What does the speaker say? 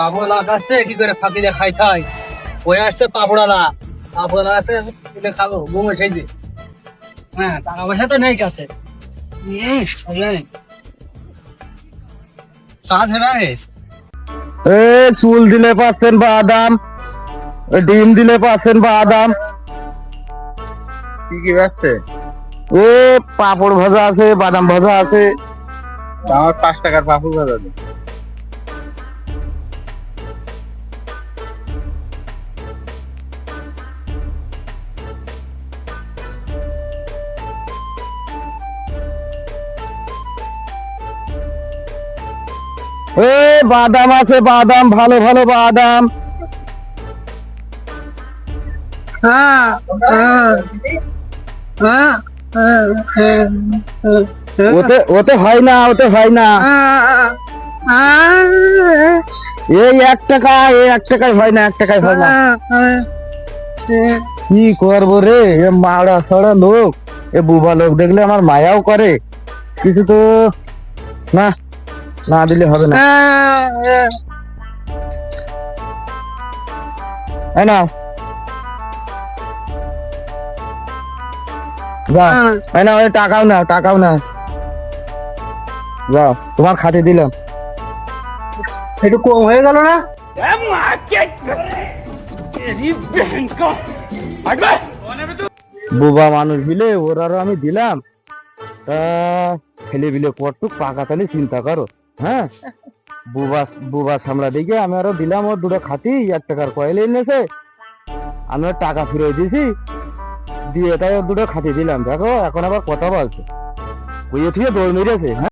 আসতে কি করে ফাঁকি দিয়ে খাই খাই ওই আসছে পাপড়ালা পাপড়ালা আছে তুলে খাব ঘুম এসেছে হ্যাঁ টাকা পয়সা তো নেই কাছে। এ চুল দিলে পাচ্ছেন বাদাম ডিম দিলে পাচ্ছেন বাদাম কি কি যাচ্ছে ও পাপড় ভাজা আছে বাদাম ভাজা আছে। আমার পাঁচ টাকার পাপড় ভাজা দিন এ বাদাম আছে বাদাম ভালো ভালো বাদাম। হ্যাঁ হ্যাঁ। হ্যাঁ ওতে ওতে হয় না ওতে হয় না। এই এক টাকা এই এক টাকায় হয় না এক টাকায় হয় না। কি করব রে এ মারা সরা লোক। এ বুবা লোক দেখলে আমার মায়াও করে। কিছু তো না। না দিলে হবে না। এই না যা। এই না ওই টাকাও না টাকাও না যাও তোমার দিলাম। একটু কম হয়ে গেল না? বুবা মানুষ বিলে ওরারও আমি দিলাম। তা ছেলে বিলে কটুক পাকা তাহলে চিন্তা করো। হ্যাঁ? বুবা বুবা সামলা দিকে আমি আরও দিলাম ওর দুটো খাতি এক টাকার কয়েল এনেছে। আমি ওর টাকা ফিরে দিয়েছি, দিয়ে তাই ওর দুটো খাতি দিলাম। দেখো, এখন আবার কথা বলছে। ওই ঠিক দৌড় মেরেছে হ্যাঁ?